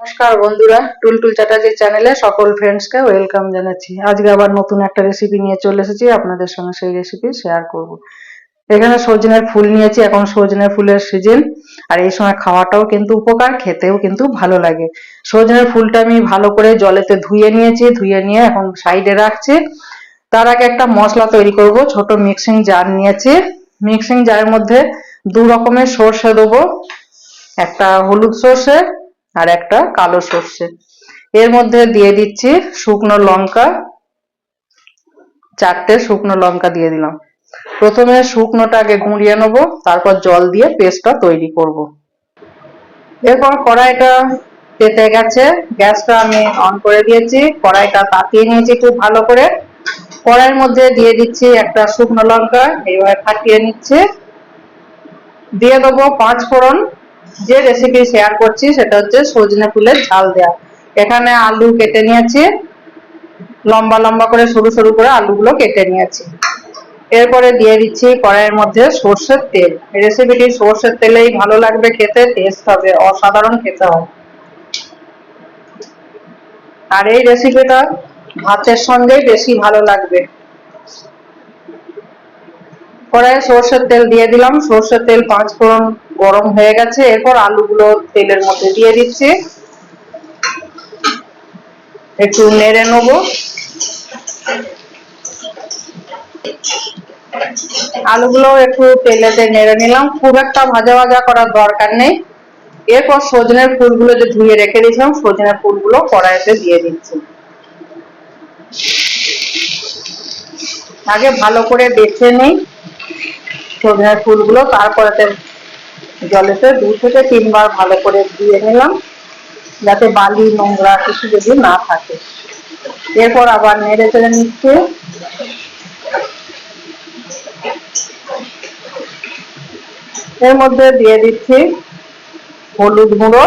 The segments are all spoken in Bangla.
নমস্কার বন্ধুরা, টুলটুল চ্যাটার্জি চ্যানেলে সকল ফ্রেন্ডসকে ওয়েলকাম জানাচ্ছি। আজকে আবার নতুন একটা রেসিপি নিয়ে চলে এসেছি, আপনাদের সঙ্গে সেই রেসিপি শেয়ার করব। এখানে সজনের ফুল নিয়েছি, এখন সজনের ফুলের সিজন আর এই সময় খাওয়াটাও কিন্তু উপকার, খেতেও কিন্তু ভালো লাগে। সজনের ফুলটা আমি ভালো করে জলেতে ধুয়ে নিয়েছি, ধুয়ে নিয়ে এখন সাইডে রাখছি। তার আগে একটা মশলা তৈরি করব, ছোট মিক্সিং জার নিয়েছি। মিক্সিং জারের মধ্যে দু রকমের সর্ষে দেবো, একটা হলুদ সর্ষে আর একটা কালো সর্ষে। এর মধ্যে দিয়ে দিচ্ছি শুকনো লঙ্কা। চারটে শুকনো লঙ্কা দিয়ে দিলাম। প্রথমে শুকনোটা আগে গুঁড়িয়ে নেব, তারপর জল দিয়ে পেস্টটা তৈরি করব। এরপর কড়াইটা তেতে গেছে। গ্যাসটা আমি অন করে দিয়েছি, কড়াইটা তাতিয়ে নিয়েছি খুব ভালো করে। কড়াইয়ের মধ্যে দিয়ে দিচ্ছি একটা শুকনো লঙ্কা এইভাবে ফাটিয়ে নিচ্ছে। দিয়ে দেবো পাঁচ ফোড়ন যে রেসিপি শেয়ার করছি সেটা হচ্ছে সজনে ফুলের ঝাল দেওয়া এখানে আলু কেটে নিয়েছি। লম্বা লম্বা করে সরু সরু করে আলুগুলো কেটে নিয়েছি। এরপরে দিয়ে দিচ্ছি কড়াইয়ের মধ্যে সর্ষের তেল। রেসিপিটি সর্ষের তেলেই ভালো লাগবে খেতে টেস্ট হবে, অসাধারণ খেতে হবে। আর এই রেসিপিটা ভাতের সঙ্গেই বেশি ভালো লাগবে। কড়াইয়ে সর্ষের তেল দিয়ে দিলাম। সর্ষের তেল পাঁচ ফোড়ন গরম হয়ে গেছে। এরপর আলুগুলো তেলের মধ্যে দিয়ে দিচ্ছি। একটু নেড়ে নেব। আলুগুলো একটু তেলেতে নেড়ে নিলাম। খুব একটা ভাজা ভাজা করার দরকার নেই। এরপর সজনের ফুলগুলো যে ধুয়ে রেখে দিয়েছিলাম, সজনের ফুলগুলো কড়াইতে দিয়ে দিচ্ছি। আগে ভালো করে বেছে নেই। সজনের ফুলগুলো তারপরে জলেতে দু থেকে তিনবার ভালো করে দিয়ে নিলাম, যাতে বালি, নোংরা কিছু যদি না থাকে। এরপর আবার নেড়ে চেড়ে নিচ্ছে। এর মধ্যে দিয়ে দিচ্ছি হলুদ গুঁড়ো।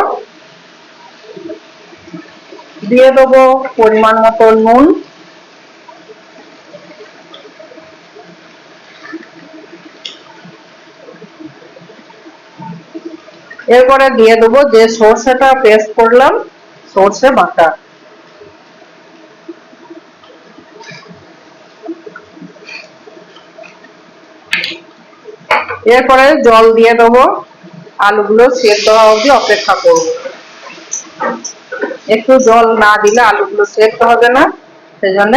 দিয়ে দেবো পরিমাণ মতো নুন। এরপরে দিয়ে দেবো যে সর্ষেটা পেস্ট করলাম, সর্ষে বাটা। এরপরে জল দিয়ে দেবো, আলুগুলো সেদ্ধ হওয়া অবধি অপেক্ষা করব। একটু জল না দিলে আলুগুলো সেদ্ধ হবে না, সেজন্য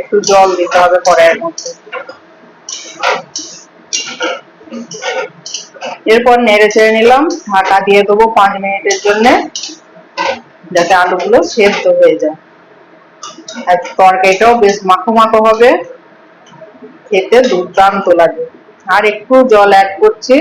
একটু জল দিতে হবে কড়াইয়ের মধ্যে। এরপর নেড়ে চেড়ে নিলাম, ঢাকা দিয়ে দেবো পাঁচ মিনিটের জন্য, যাতে আলুগুলো সেদ্ধ হয়ে যায়। আর তরকারিটাও বেশ মাখো মাখো হবে, খেতে দুর্দান্ত লাগে। আর একটু জল অ্যাড করছি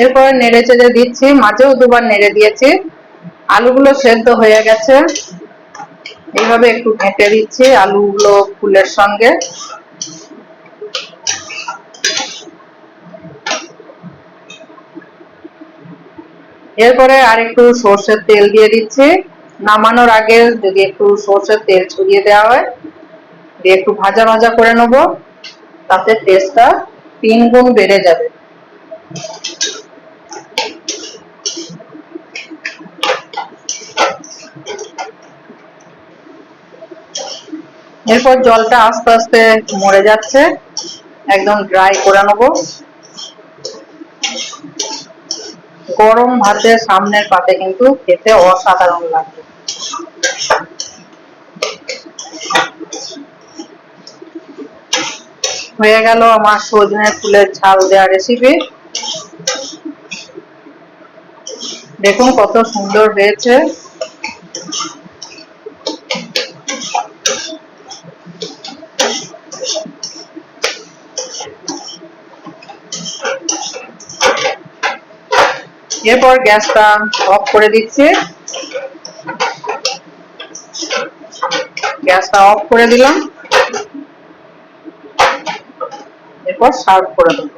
এরপরে নেড়ে চেড়ে দিচ্ছি, মাঝেও দুবার নেড়ে দিয়েছি। আলুগুলো সেদ্ধ হয়ে গেছে। এইভাবে একটু ঘেঁটে দিচ্ছি আলুগুলো ফুলের সঙ্গে। এরপরে আর একটু সর্ষের তেল দিয়ে দিচ্ছি। নামানোর আগে যদি একটু সর্ষের তেল ছড়িয়ে দেওয়া হয়, দিয়ে একটু ভাজা ভাজা করে নেব। তাতে টেস্টটা তিন গুণ বেড়ে যাবে। এরপর জলটা আস্তে আস্তে মরে যাচ্ছে। একদম ড্রাই করে নেব। গরম ভাতের সামনের পাতে কিন্তু খেতে অসাধারণ লাগবে হয়ে গেল আমার সজনে ফুলের ঝাল দেওয়া রেসিপি দেখুন কত সুন্দর হয়েছে। এরপর গ্যাসটা অফ করে দিচ্ছি। গ্যাসটা অফ করে দিলাম। এরপর সার্ভ করে দেবো।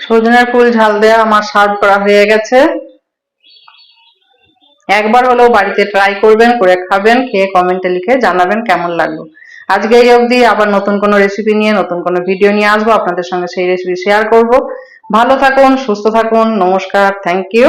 সজনের ফুল ঝাল দেওয়া আমার সার্ভ করা হয়ে গেছে। একবার হলেও বাড়িতে ট্রাই করবেন, করে খাবেন, খেয়ে কমেন্টে লিখে জানাবেন কেমন লাগল। আজকে এই অবধি আবার নতুন কোনো রেসিপি নিয়ে, নতুন কোনো ভিডিও নিয়ে আসব। আপনাদের সঙ্গে সেই রেসিপি শেয়ার করব। ভালো থাকুন সুস্থ থাকুন নমস্কার থ্যাংক ইউ